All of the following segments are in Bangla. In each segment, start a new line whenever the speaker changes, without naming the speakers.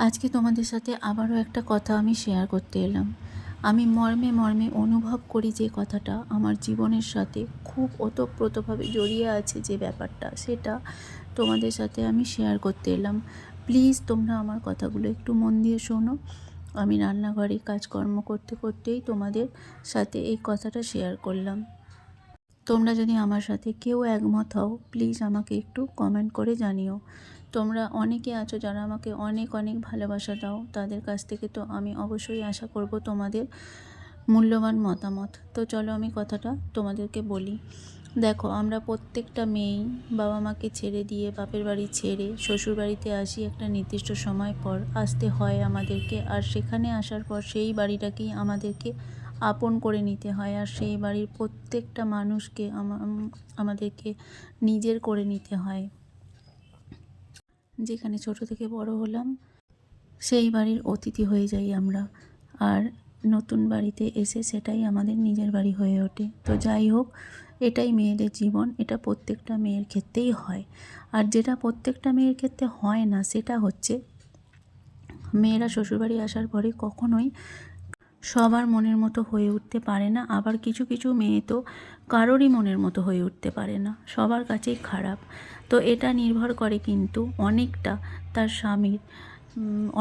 আজকে তোমাদের সাথে আবারও একটা কথা আমি শেয়ার করতে এলাম। আমি মর্মে মর্মে অনুভব করি যে কথাটা আমার জীবনের সাথে খুব ওতপ্রোতভাবে জড়িয়ে আছে যে ব্যাপারটা, সেটা তোমাদের সাথে আমি শেয়ার করতে এলাম। প্লিজ তোমরা আমার কথাগুলো একটু মন দিয়ে শোনো। আমি রান্নাঘরে কাজকর্ম করতে করতেই তোমাদের সাথে এই কথাটা শেয়ার করলাম। তোমরা যদি আমার সাথে কেউ একমত হও প্লিজ আমাকে একটু কমেন্ট করে জানিও। তোমরা অনেকে আছো যারা আমাকে অনেক অনেক ভালোবাসা দাও। তাদের কাছ থেকে তো আমি অবশ্যই আশা করব তোমাদের মূল্যবান মতামত। তো চলো আমি কথাটা তোমাদেরকে বলি। দেখো, আমরা প্রত্যেকটা মেয়েই বাবা মাকে ছেড়ে দিয়ে বাপের বাড়ি ছেড়ে শ্বশুর বাড়িতে আসি একটা নির্দিষ্ট সময় পর। আসতে হয় আমাদেরকে আর সেখানে আসার পর সেই বাড়িটাকেই আমাদেরকে আপন করে নিতে হয় আর সেই বাড়ির প্রত্যেকটা মানুষকে আমাদেরকে নিজের করে নিতে হয়। যেখানে ছোট থেকে বড় হলাম, সেই বাড়ির অতিথি হয়ে যাই আমরা। আর নতুন বাড়িতে এসে সেটাই আমাদের নিজের বাড়ি হয়ে ওঠে। তো যাই হোক, এটাই মেয়েদের জীবন, এটা প্রত্যেকটা মেয়ের ক্ষেত্রেই হয়। আর যেটা প্রত্যেকটা মেয়ের ক্ষেত্রে হয় না, সেটা হচ্ছে, মেয়েরা শ্বশুরবাড়ি আসার পরে কখনোই সবার মনের মতো হয়ে উঠতে পারে না, আবার কিছু কিছু মেয়ে তো কারোরই মনের মতো হয়ে উঠতে পারে না, সবার কাছেই খারাপ। তো এটা নির্ভর করে কিন্তু অনেকটা তার স্বামীর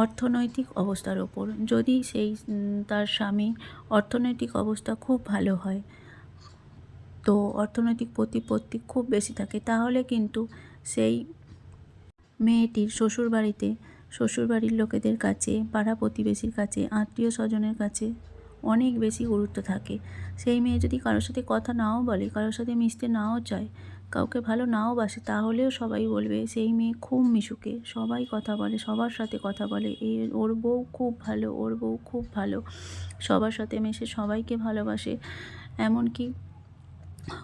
অর্থনৈতিক অবস্থার ওপর। যদি সেই তার স্বামী অর্থনৈতিক অবস্থা খুব ভালো হয়, তো অর্থনৈতিক প্রতিপত্তি খুব বেশি থাকে, তাহলে কিন্তু সেই মেয়েটির শ্বশুরবাড়িতে শ্বশুরবাড়ির লোকেদের কাছে, পাড়া প্রতিবেশীর কাছে, আত্মীয় স্বজনের কাছে অনেক বেশি গুরুত্ব থাকে। সেই মেয়ে যদি কারোর সাথে কথা নাও বলে, কারোর সাথে মিশতে নাও চায়, কাউকে ভালো নাও বাসে, তাহলেও সবাই বলবে, সেই মেয়ে খুব মিশুকে, সবাই কথা বলে, সবার সাথে কথা বলে, এ, ওর বউ খুব ভালো, ওর বউ খুব ভালো, সবার সাথে মেশে, সবাইকে ভালোবাসে। এমনকি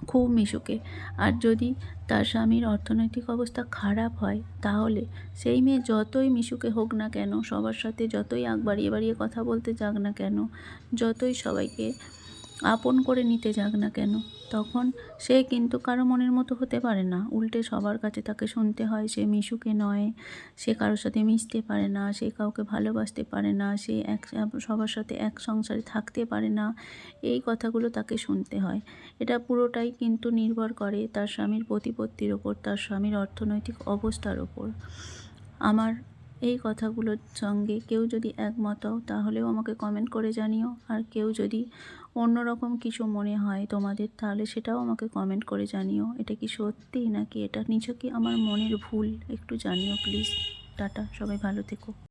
খুব মিশুকে। আর যদি তার স্বামীর অর্থনৈতিক অবস্থা খারাপ হয়, তাহলে সেই মেয়ে যতই মিশুকে হোক না কেন, সবার সাথে যতই আগ বাড়িয়ে বাড়িয়ে কথা বলতে যাক না কেন, যতই সবাইকে আপন করে নিতে যাক না কেন, তখন সে কিন্তু কারও মনের মতো হতে পারে না। উল্টে সবার কাছে তাকে শুনতে হয়, সে মিশুকে নয়, সে কারোর সাথে মিশতে পারে না, সে কাউকে ভালোবাসতে পারে না, সে এক, সবার সাথে এক সংসারে থাকতে পারে না, এই কথাগুলো তাকে শুনতে হয়। এটা পুরোটাই কিন্তু নির্ভর করে তার স্বামীর প্রতিপত্তির ওপর, তার স্বামীর অর্থনৈতিক অবস্থার ওপর। আমার এই কথাগুলোর সঙ্গে কেউ যদি একমত, তাহলেও আমাকে কমেন্ট করে জানিও। আর কেউ যদি অন্যরকম কিছু মনে হয় তোমাদের, তাহলে সেটাও আমাকে কমেন্ট করে জানিও। এটা কি সত্যি নাকি এটা? নিছকই আমার মনের ভুল? একটু জানিও প্লিজ টাটা, সবাই ভালো থেকো।